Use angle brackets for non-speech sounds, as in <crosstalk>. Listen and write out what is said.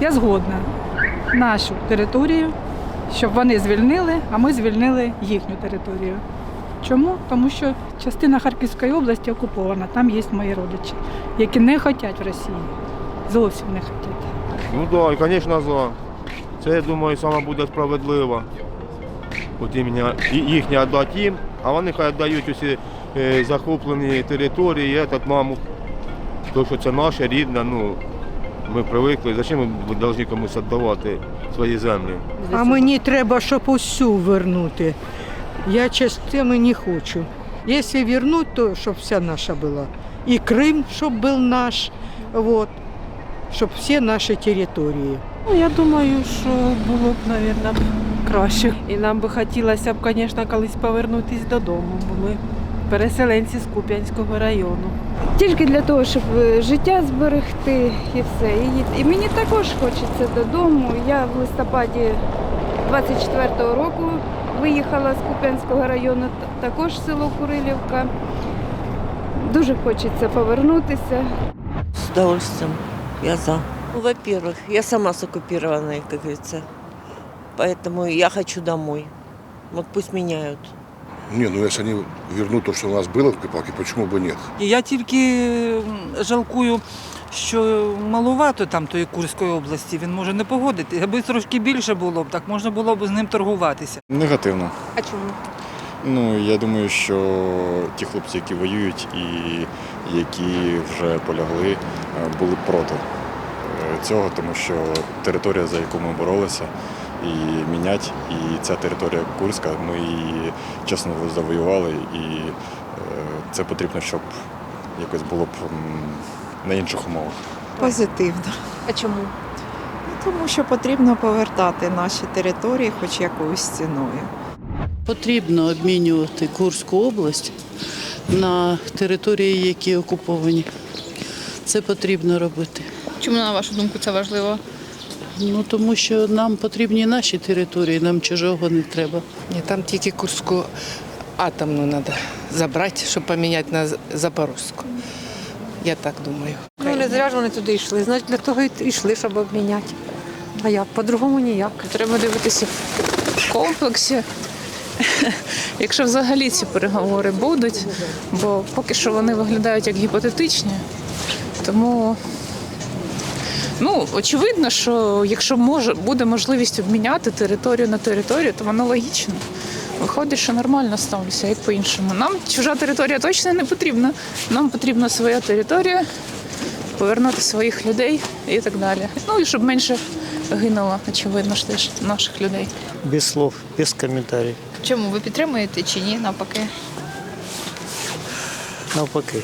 Я згодна нашу територію, щоб вони звільнили, а ми звільнили їхню територію. Чому? Тому що частина Харківської області окупована, там є мої родичі, які не хочуть в Росії. Зовсім не хочуть. Ну так, да, звісно, за. Це, я думаю, саме буде справедливо. От іменно і- їхні віддати їм, а вони хай віддають усі е, захоплені території, этот маму. Тому що це наше рідне, ну, ми привикли. Зачем ми повинні комусь віддавати свої землі? А мені треба, щоб усю вернути. Я частини не хочу. Якщо вернуть, то щоб вся наша була. І Крим, щоб був наш, вот, щоб всі наші території. Ну, я думаю, що було б, мабуть, краще. І нам би хотілося б, звісно, колись повернутися додому, бо ми переселенці з Куп'янського району. Тільки для того, щоб е, життя зберегти і все. І, і мені також хочеться додому. Я в листопаді 24-го року виїхала з Куп'янського району, також село Курилівка. Дуже хочеться повернутися. С удовольствием. Я за. Ну, во-первых, я сама с оккупированной, как говорится. Поэтому я хочу домой. Вот пусть меняют. Не, ну если они вернут то, что у нас было в Пипалке, почему бы нет? Я тільки жалкую, що малувато там тої Курської області. Він може не погодити. Аби трошки більше було б, так можна було б з ним торгуватися. Негативно. А чому? Ну я думаю, що ті хлопці, які воюють і які вже полягли, е, були проти е, цього, тому що територія, за яку ми боролися, і мінять, і ця територія Курська, ми її чесно завоювали, і е, це потрібно, щоб якось було б на інших умовах. Позитивно, А чому? тому що потрібно повертати наші території хоч якоюсь ціною. Потрібно обмінювати Курську область на території, які окуповані. Це потрібно робити. Чому, на вашу думку, це важливо? Ну тому що нам потрібні наші території, нам чужого не треба. Ні, там тільки Курську атомну треба забрати, щоб поміняти на Запорозьку. Я так думаю. Ну не зря ж вони туди йшли. Значить, для того і йшли, щоб обміняти. А як? По-другому ніяк. Треба дивитися в комплексі, <laughs> якщо взагалі ці переговори будуть, бо поки що вони виглядають як гіпотетичні. Тому ну, очевидно, що якщо може, буде можливість обміняти територію на територію, то воно логічно. Виходить, що нормально ставлюся, як по-іншому. Нам чужа територія точно не потрібна. Нам потрібна своя територія, повернути своїх людей і так далі. Ну і щоб менше гинуло, очевидно ж теж наших людей. Без слов, без коментарів. Чому ви підтримуєте чи ні? Навпаки. Навпаки.